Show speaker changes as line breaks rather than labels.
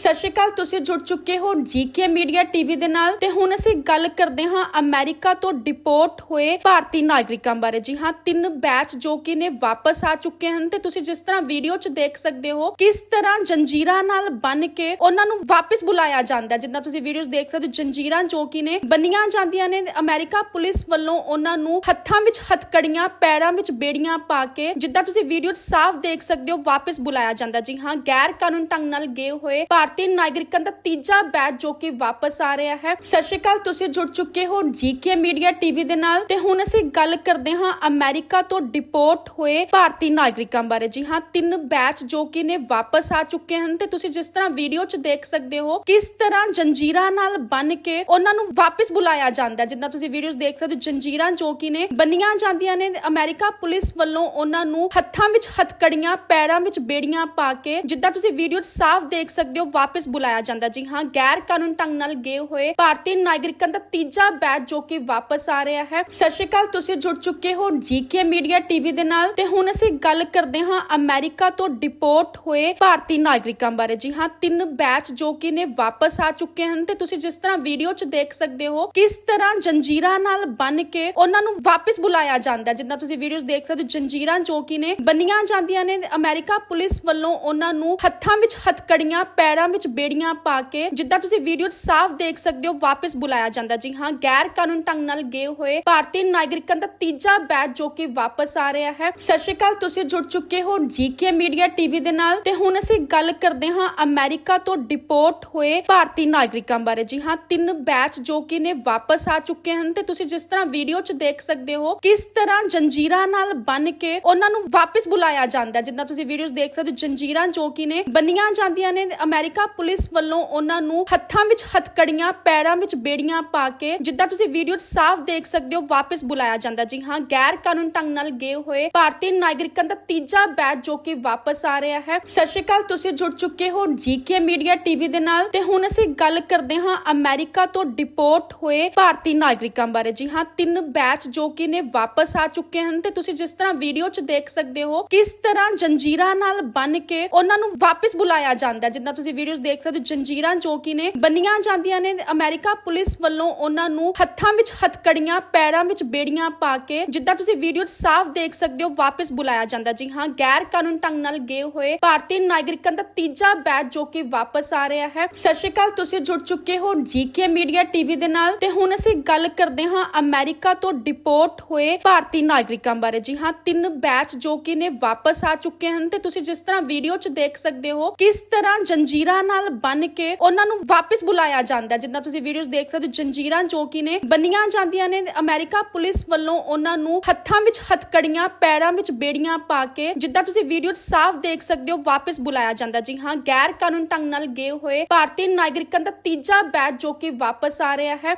ਸਤਿ ਸ਼੍ਰੀ ਅਕਾਲ, ਤੁਸੀਂ ਜੁੜ ਚੁੱਕੇ ਹੋ ਜੀਕੇ ਮੀਡੀਆ ਟੀਵੀ ਦੇ ਨਾਲ ਤੇ ਹੁਣ ਅਸੀਂ ਗੱਲ ਕਰਦੇ ਹਾਂ ਅਮਰੀਕਾ ਤੋਂ ਡਿਪੋਰਟ ਹੋਏ ਭਾਰਤੀ ਨਾਗਰਿਕਾਂ ਬਾਰੇ। ਜੀ ਹਾਂ, ਤਿੰਨ ਬੈਚ ਜੋ ਕਿ ਨੇ ਵਾਪਸ ਆ ਚੁੱਕੇ ਹਨ ਤੇ ਤੁਸੀਂ ਜਿਸ ਤਰ੍ਹਾਂ ਵੀਡੀਓ 'ਚ ਦੇਖ ਸਕਦੇ ਹੋ ਕਿਸ ਤਰ੍ਹਾਂ ਜੰਜੀਰਾਂ ਨਾਲ ਬੰਨ ਕੇ ਉਹਨਾਂ ਨੂੰ ਵਾਪਸ ਬੁਲਾਇਆ ਜਾਂਦਾ ਹੈ। ਜਿੱਦਾਂ ਤੁਸੀਂ ਵੀਡੀਓਜ਼ ਦੇਖ ਸਕਦੇ ਹੋ, ਜੰਜੀਰਾਂ ਜੋ ਕਿ ਨੇ ਬੰਨੀਆਂ ਜਾਂਦੀਆਂ ਨੇ। ਅਮਰੀਕਾ ਪੁਲਿਸ ਵੱਲੋਂ ਉਹਨਾਂ ਨੂੰ ਹੱਥਾਂ ਵਿੱਚ ਹੱਥਕੜੀਆਂ, ਪੈਰਾਂ ਵਿੱਚ ਬੇੜੀਆਂ ਪਾ ਕੇ ਜਿੱਦਾਂ ਤੁਸੀਂ ਵੀਡੀਓ 'ਚ ਸਾਫ਼ ਦੇਖ ਸਕਦੇ ਹੋ, ਵਾਪਸ ਬੁਲਾਇਆ ਜਾਂਦਾ ਜੀ ਹਾਂ ਗੈਰ ਕਾਨੂੰਨ ਢੰਗ ਨਾਲ ਗਏ ਹੋਏ ਭਾਰਤੀ ਭਾਰਤੀ ਨਾਗਰਿਕਾਂ ਦਾ ਤੀਜਾ ਬੈਚ ਜੋ ਕਿ ਵਾਪਸ ਆ ਰਿਹਾ ਹੈ। ਸਤਿ ਸ਼੍ਰੀ ਅਕਾਲ, ਤੁਸੀਂ ਜੁੜ ਚੁੱਕੇ ਹੋ ਜੀਕੇ ਮੀਡੀਆ ਟੀਵੀ ਦੇ ਨਾਲ ਤੇ ਹੁਣ ਅਸੀਂ ਗੱਲ ਕਰਦੇ ਹਾਂ ਅਮਰੀਕਾ ਤੋਂ ਡਿਪੋਰਟ ਹੋਏ ਭਾਰਤੀ ਨਾਗਰਿਕਾਂ ਬਾਰੇ। ਜੀ ਹਾਂ, ਤਿੰਨ ਬੈਚ ਜੋ ਕਿ ਨੇ ਵਾਪਸ ਆ ਚੁੱਕੇ ਹਨ ਤੇ ਤੁਸੀਂ ਜਿਸ ਤਰ੍ਹਾਂ ਵੀਡੀਓ 'ਚ ਦੇਖ ਸਕਦੇ ਹੋ, ਕਿਸ ਤਰ੍ਹਾਂ ਜੰਜੀਰਾਂ ਨਾਲ ਬੰਨ ਕੇ ਉਹਨਾਂ ਨੂੰ ਵਾਪਸ ਬੁਲਾਇਆ ਜਾਂਦਾ ਹੈ। ਜਿੱਦਾਂ ਤੁਸੀਂ ਵੀਡੀਓਜ਼ ਦੇਖ ਸਕਦੇ ਹੋ, ਜੰਜੀਰਾਂ ਜੋ ਕਿ ਨੇ ਬੰਨੀਆਂ ਜਾਂਦੀਆਂ ਨੇ। ਅਮਰੀਕਾ ਪੁਲਿਸ ਵੱਲੋਂ ਉਹਨਾਂ ਨੂੰ ਹੱਥਾਂ ਵਿੱਚ ਹੱਥਕੜੀਆਂ, ਪੈਰਾਂ ਵਿੱਚ ਬੇੜੀਆਂ ਪਾ ਕੇ ਜਿੱਦਾਂ ਤੁਸੀਂ ਵੀਡੀਓ ਸਾਫ਼ ਦੇਖ ਸਕਦੇ ਹੋ ਵਾਪਸ ਬੁਲਾਇਆ ਜਾਂਦਾ। ਜੀ ਹਾਂ ਗੈਰ ਕਾਨੂੰਨ ਢੰਗ ਨਾਲ ਗਏ ਹੋਏ ਭਾਰਤੀ ਨਾਗਰਿਕਾਂ ਦਾ ਤੀਜਾ ਬੈਚ ਜੋ ਕਿ ਵਾਪਸ ਆ ਰਿਹਾ ਹੈ। ਸਤਿ ਸ਼੍ਰੀ ਅਕਾਲ, ਤੁਸੀਂ ਜੁੜ ਚੁੱਕੇ ਹੋ ਜੀਕੇ ਮੀਡੀਆ ਟੀਵੀ ਦੇ ਨਾਲ। ਤੇ ਹੁਣ ਅਸੀਂ ਗੱਲ ਕਰਦੇ ਹਾਂ ਅਮਰੀਕਾ ਤੋਂ ਡਿਪੋਰਟ ਹੋਏ ਭਾਰਤੀ ਨਾਗਰਿਕਾਂ ਬਾਰੇ। ਜੀ ਹਾਂ, ਤਿੰਨ ਬੈਚ ਜੋ ਕਿ ਨੇ ਵਾਪਸ ਆ ਚੁੱਕੇ ਹਨ। ਤੇ ਤੁਸੀਂ ਜਿਸ ਤਰ੍ਹਾਂ ਵੀਡੀਓ 'ਚ ਦੇਖ ਸਕਦੇ ਹੋ, ਕਿਸ ਤਰ੍ਹਾਂ ਜੰਜੀਰਾਂ ਨਾਲ ਬੰਨ ਕੇ ਉਹਨਾਂ ਨੂੰ ਵਾਪਸ ਬੁਲਾਇਆ ਜਾਂਦਾ। ਜਿੱਦਾਂ ਤੁਸੀਂ ਵੀਡੀਓਜ਼ ਦੇਖ ਸਕਦੇ ਹੋ, ਜੰਜੀਰਾਂ ਜੋ ਕਿ ਨੇ ਬੰਨੀਆਂ ਜਾਂਦੀਆਂ ਨੇ। ਅਮਰੀਕਾ ਪੁਲਿਸ ਵੱਲੋਂ ਉਹਨਾਂ ਨੂੰ ਹੱਥਾਂ ਵਿੱਚ ਹੱਥਕੜੀਆਂ ਪੈਰਾਂ ਵਿੱਚ ਬੇੜੀਆਂ ਪਾ ਕੇ ਜਿੱਦਾਂ ਤੁਸੀਂ ਵੀਡੀਓ 'ਚ ਸਾਫ਼ ਦੇਖ ਸਕਦੇ ਹੋ, ਵਾਪਸ ਬੁਲਾਇਆ ਜਾਂਦਾ। ਜੀ ਹਾਂ ਗੈਰ ਕਾਨੂੰਨ ਢੰਗ ਨਾਲ ਗਏ ਹੋਏ ਭਾਰਤੀ ਨਾਗਰਿਕਾਂ ਦਾ ਤੀਜਾ ਬੈਚ ਜੋ ਕਿ ਵਾਪਸ ਆ ਰਿਹਾ ਹੈ। ਸਤਿ ਸ਼੍ਰੀ ਅਕਾਲ, ਤੁਸੀਂ ਜੁੜ ਚੁੱਕੇ ਹੋ ਜੀਕੇ ਮੀਡੀਆ ਟੀਵੀ ਦੇ ਨਾਲ ਤੇ ਹੁਣ ਅਸੀਂ ਗੱਲ ਕਰਦੇ ਹਾਂ ਅਮਰੀਕਾ ਤੋਂ ਡਿਪੋਰਟ ਹੋਏ ਭਾਰਤੀ ਨਾਗਰਿਕਾਂ ਬਾਰੇ। ਜੀ ਹਾਂ, ਤਿੰਨ ਬੈਚ ਜੋ ਕਿ ਨੇ ਵਾਪਸ ਆ ਚੁੱਕੇ ਹਨ ਤੇ ਤੁਸੀਂ ਜਿਸ ਤਰ੍ਹਾਂ ਵੀਡੀਓ 'ਚ ਦੇਖ ਸਕਦੇ ਹੋ ਕਿਸ ਤਰ੍ਹਾਂ ਜੰਜੀਰਾਂ ਨਾਲ ਬੰਨ ਕੇ ਉਹਨਾਂ ਨੂੰ ਵਾਪਸ ਬੁਲਾਇਆ ਜਾਂਦਾ। ਜਿੱਦਾਂ ਤੁਸੀਂ ਵੀਡੀਓਜ਼ ਦੇਖ ਸਕਦੇ ਹੋ, ਜੰਜੀਰਾਂ ਜੋ ਕਿ ਨੇ ਬੰਨੀਆਂ ਜਾਂਦੀਆਂ ਨੇ ਅਮਰੀਕਾ ਪੁਲਿਸ ਵੱਲੋਂ ਉਹਨਾਂ ਨੂੰ ਹੱਥਾਂ ਵਿੱਚ ਹੱਥਕੜੀਆਂ, ਪੈਰਾਂ ਵਿੱਚ ਬੇੜੀਆਂ ਪਾ ਕੇ ਜਿੱਦਾਂ ਤੁਸੀਂ ਵੀਡੀਓ 'ਚ ਸਾਫ਼ ਦੇਖ ਸਕਦੇ ਹੋ, ਵਾਪਸ ਬੁਲਾਇਆ ਜਾਂਦਾ। ਜੀ ਹਾਂ ਗੈਰ ਕਾਨੂੰਨ ਢੰਗ ਨਾਲ ਗਏ ਹੋਏ ਭਾਰਤੀ ਨਾਗਰਿਕਾਂ ਦਾ ਤੀਜਾ ਬੈਚ ਜੋ ਕਿ ਵਾਪਸ ਆ ਰਿਹਾ ਹੈ। ਸਤਿ ਸ਼੍ਰੀ ਅਕਾਲ, ਤੁਸੀਂ ਜੁੜ ਚੁੱਕੇ ਹੋ ਜੀਕੇ ਮੀਡੀਆ ਟੀਵੀ ਦੇ ਨਾਲ ਤੇ ਹੁਣ ਅਸੀਂ ਗੱਲ ਕਰਦੇ ਹਾਂ ਅਮਰੀਕਾ ਤੋਂ ਡਿਪੋਰਟ ਹੋਏ ਭਾਰਤੀ ਨਾਗਰਿਕਾਂ ਬਾਰੇ। ਜੀ ਹਾਂ, ਤਿੰਨ ਬੈਚ ਜੋ ਕਿ ਨੇ ਵਾਪਸ ਆ ਚੁੱਕੇ ਹਨ ਤੇ ਤੁਸੀਂ ਜਿਸ ਤਰ੍ਹਾਂ ਵੀਡੀਓ 'ਚ ਦੇਖ ਸਕਦੇ ਹੋ, ਕਿਸ ਤਰ੍ਹਾਂ ਜੰਜੀਰਾਂ ਨਾਲ ਬੰਨ ਕੇ ਉਹਨਾਂ ਨੂੰ ਵਾਪਸ ਬੁਲਾਇਆ ਜਾਂਦਾ ਜਿੱਦਾਂ ਤੁਸੀਂ ਵੀਡੀਓਜ਼ ਦੇਖ ਸਕਦੇ ਹੋ। ਜੰਜੀਰਾਂ ਜੋ ਕਿ ਨੇ ਬੰਨੀਆਂ ਜਾਂਦੀਆਂ ਨੇ। ਅਮਰੀਕਾ ਪੁਲਿਸ ਵੱਲੋਂ ਉਹਨਾਂ ਨੂੰ ਹੱਥਾਂ ਵਿੱਚ ਹੱਥਕੜੀਆਂ, ਪੈਰਾਂ ਵਿੱਚ ਬੇੜੀਆਂ ਪਾ ਕੇ ਜਿੱਦਾਂ ਤੁਸੀਂ ਵੀਡੀਓ ਸਾਫ਼ ਦੇਖ ਸਕਦੇ ਹੋ, ਵਾਪਸ ਬੁਲਾਇਆ ਜਾਂਦਾ। ਜੀ ਹਾਂ ਗੈਰ ਕਾਨੂੰਨ ਢੰਗ ਨਾਲ ਗਏ ਹੋਏ ਭਾਰਤੀ ਨਾਗਰਿਕਾਂ ਦਾ ਤੀਜਾ ਬੈਚ ਜੋ ਕਿ ਵਾਪਸ ਆ ਰਿਹਾ ਹੈ। ਸਤਿ ਸ਼੍ਰੀ ਅਕਾਲ, ਤੁਸੀਂ ਜੁੜ ਚੁੱਕੇ ਹੋ ਜੀਕੇ ਮੀਡੀਆ ਟੀਵੀ ਦੇ ਨਾਲ। ਤੇ ਹੁਣ ਅਸੀਂ ਗੱਲ ਕਰਦੇ ਹਾਂ ਅਮਰੀਕਾ ਤੋਂ ਡਿਪੋਰਟ ਹੋਏ ਭਾਰਤੀ ਨਾਗਰਿਕਾਂ ਬਾਰੇ। ਜੀ ਹਾਂ, ਤਿੰਨ ਬੈਚ ਜੋ ਕਿ ਨੇ ਵਾਪਸ ਆ ਚੁੱਕੇ ਹਨ। ਤੇ ਤੁਸੀਂ ਜਿਸ ਤਰ੍ਹਾਂ ਵੀਡੀਓ 'ਚ ਦੇਖ ਸਕਦੇ ਹੋ, ਕਿਸ ਤਰ੍ਹਾਂ ਜੰਜੀਰਾਂ ਨਾਲ ਬੰਨ ਕੇ ਉਹਨਾਂ ਨੂੰ ਵਾਪਸ ਬੁਲਾਇਆ ਜਾਂਦਾ ਹੈ। ਜਿੱਦਾਂ ਤੁਸੀਂ ਵੀਡੀਓਜ਼ ਦੇਖ ਸਕਦੇ ਹੋ, ਜੰਜੀਰਾਂ ਜੋ ਕਿ ਨੇ ਬੰਨੀਆਂ ਜਾਂਦੀਆਂ ਨੇ। ਅਮਰੀਕਾ ਪੁਲਿਸ ਵੱਲੋਂ ਉਹਨਾਂ ਨੂੰ ਹੱਥਾਂ ਵਿੱਚ ਹੱਥਕੜੀਆਂ, ਪੈਰਾਂ ਵਿੱਚ ਬੇੜੀਆਂ ਪਾ ਕੇ ਜਿੱਦਾਂ ਤੁਸੀਂ ਵੀਡੀਓ ਸਾਫ਼ ਦੇਖ ਸਕਦੇ ਹੋ, ਵਾਪਸ ਬੁਲਾਇਆ ਜਾਂਦਾ ਜੀ ਹਾਂ ਗੈਰ ਕਾਨੂੰਨ ਢੰਗ ਨਾਲ ਗਏ ਹੋਏ ਭਾਰਤੀ ਨਾਗਰਿਕਾਂ ਦਾ ਤੀਜਾ ਬੈਚ ਜੋ ਕਿ ਵਾਪਸ ਆ ਰਿਹਾ ਹੈ।